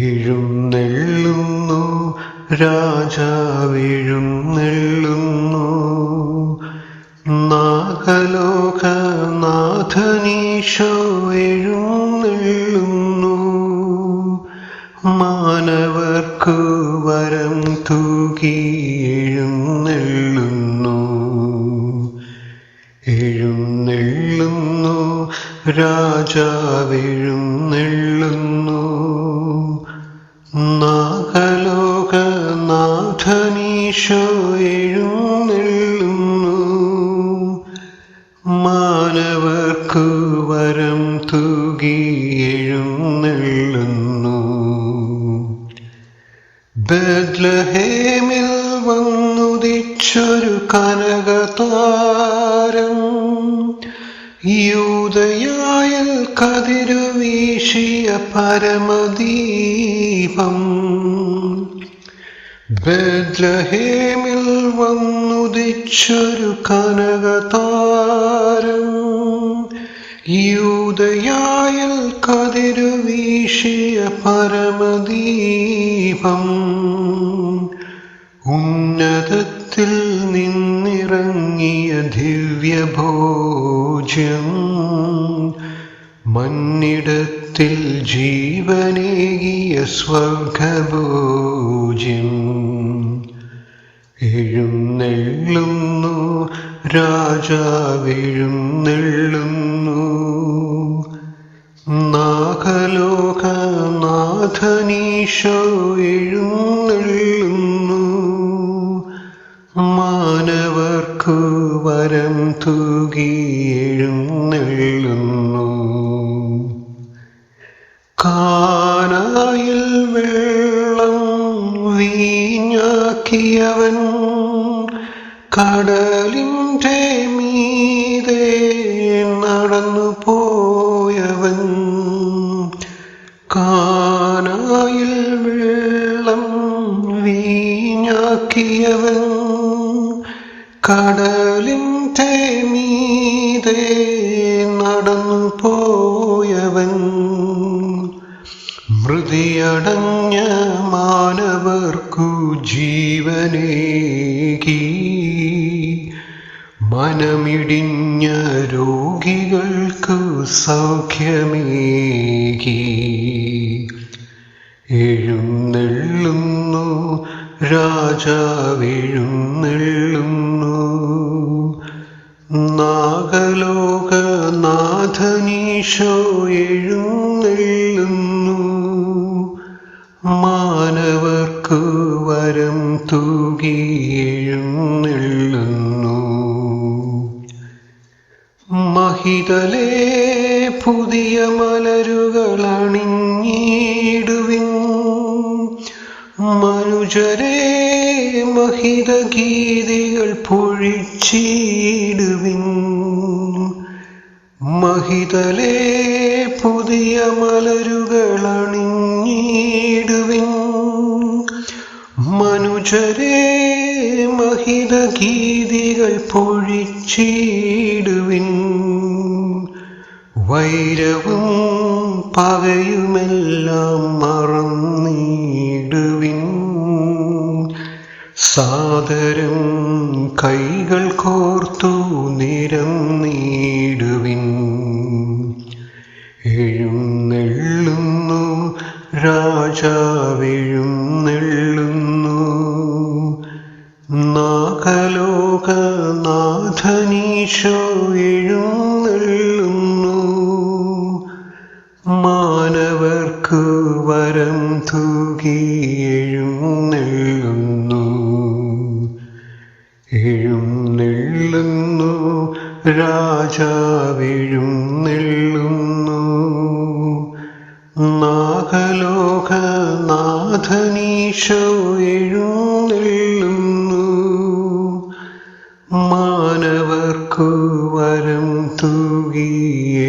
എഴുന്നെള്ളുന്നു രാജാവെഴുന്നെള്ളുന്നു. നാഗലോകനാഥനീശോ എഴുന്നെള്ളുന്നു മാനവർക്കു വരം തൂകി എഴുന്നെള്ളുന്നു. എഴുന്നെള്ളുന്നു രാജാവെഴുന്നെള്ളുന്നു. നാഗലോകനാഥനീശോ എഴുന്നെള്ളുന്നു. മാനവർക്കു വരം തൂകി എഴുന്നെള്ളുന്നു. ബദ്ലഹേമിൽ വന്നുദിച്ചൊരു കനകതാരം. യൂതയായൽ കതിരു വീശിയ പരമദീപം. ബദ്ലഹേമിൽ വന്നുദിച്ചൊരു കനകതാരം. യൂതയായൽ കതിരു വീശിയ പരമദീപം. ഉന്നതത്തിൽ നിന്നിറങ്ങിയ ദിവ്യഭോജ്യം മണ്ണിടത്തിൽ ജീവനേകിയ സ്വർഗഭോജ്യം എഴുന്നെള്ളുന്നു രാജാവെഴുന്നെള്ളുന്നു. നാഗലോകനാഥനീശോ എഴുന്നെള്ളുന്നു. മാനവർക്കു വരം തൂകിയെഴുന്നെള്ളുന്നു കാനായിൽ വെള്ളം വീഞ്ഞാക്കിയവൻ കടലിന്റെ മീതെ നടന്നു പോയവൻ കാനായിൽ വെള്ളം വീഞ്ഞാക്കിയവൻ കടലിന്റെ മീതെ നടന്നു പോയവൻ മൃതിയടഞ്ഞ മാനവർക്കു ജീവനേകി. മനമിടിഞ്ഞ രോഗികൾക്കു സൗഖ്യമേകി. എഴുന്നെള്ളുന്നു രാജാവെഴുന്നെള്ളുന്നു നാഗലോകനാഥനീശോ എഴുന്നെള്ളുന്നു. മാനവർക്കു വരം തൂകി എഴുന്നെള്ളുന്നു. മഹിതലേ പുതിയ മലരുകൾ മനുജരെ മനുജരേ മഹിത ഗീതികൾ പൊഴിച്ചിടുവിൻ. മഹിതലേ പുതിയ മലരുകൾ അണിഞ്ഞിടുവിൻ. മനുജരേ മഹിത ഗീതികൾ പൊഴിച്ചിടുവിൻ. വൈരവും പകയുമെല്ലാം മറന്നിടുവിൻ സാദരം കൈകൾ കോർത്തു നിരം നീടുവിൻ. എഴുന്നെള്ളുന്നു രാജാവെഴുന്നെള്ളുന്നു. നാഗലോകനാഥനീശോ എഴുന്നെള്ളുന്നു. മാനവർക്കു വരം തൂകി രാജാവിഴും നെല്ലുന്നു നാഗലോകനാഥനീശോ എഴുന്നെല്ലുന്നു മാനവർക്കു വരം തൂകിയ